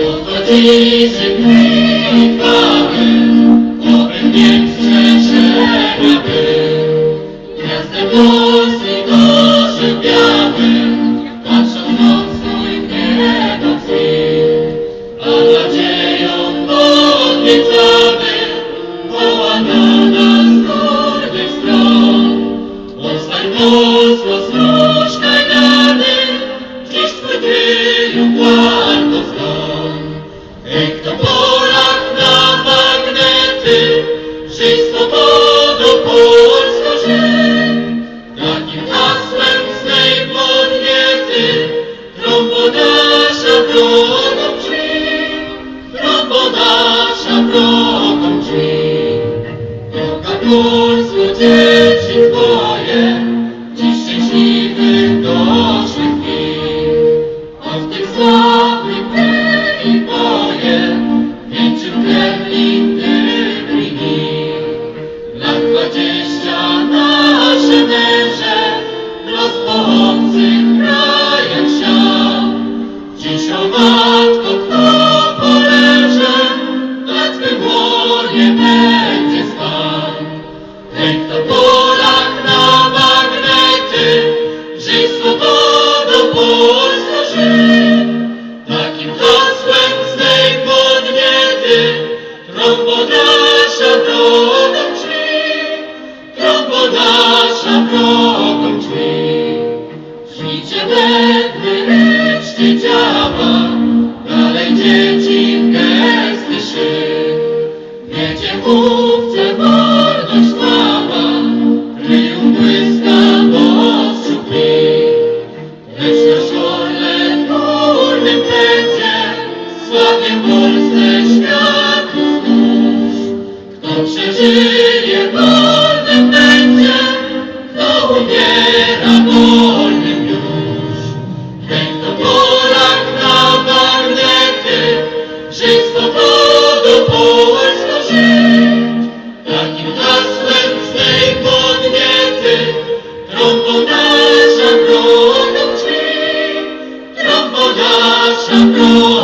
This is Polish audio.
Pochodzicy kwitwały, oby nie strzeszenia był. Gwiazdę Polski dożył biały, swój niebo kwit. A nadzieją podniecamy, woła nas z górnych stron. Powstań Polsko, trąbodasza drogą drzwi. Droga Polsko, dzieci twoje, dziś szczęśliwych doszłych dni. A w tych sławnych dni boje, wieńczym krew innych dni. Lat dwadzieścia nasze męże, Żyjcie bedny, ryczcie działa, dalej dzieci w gesty szyb. Wiecie, mówce, wolność sława, ryją błyska mostu krwi. Lecz nasz orlen w górnym pędzie, sławie Polsce światu znów. Kto przeżyje, nossa cruz.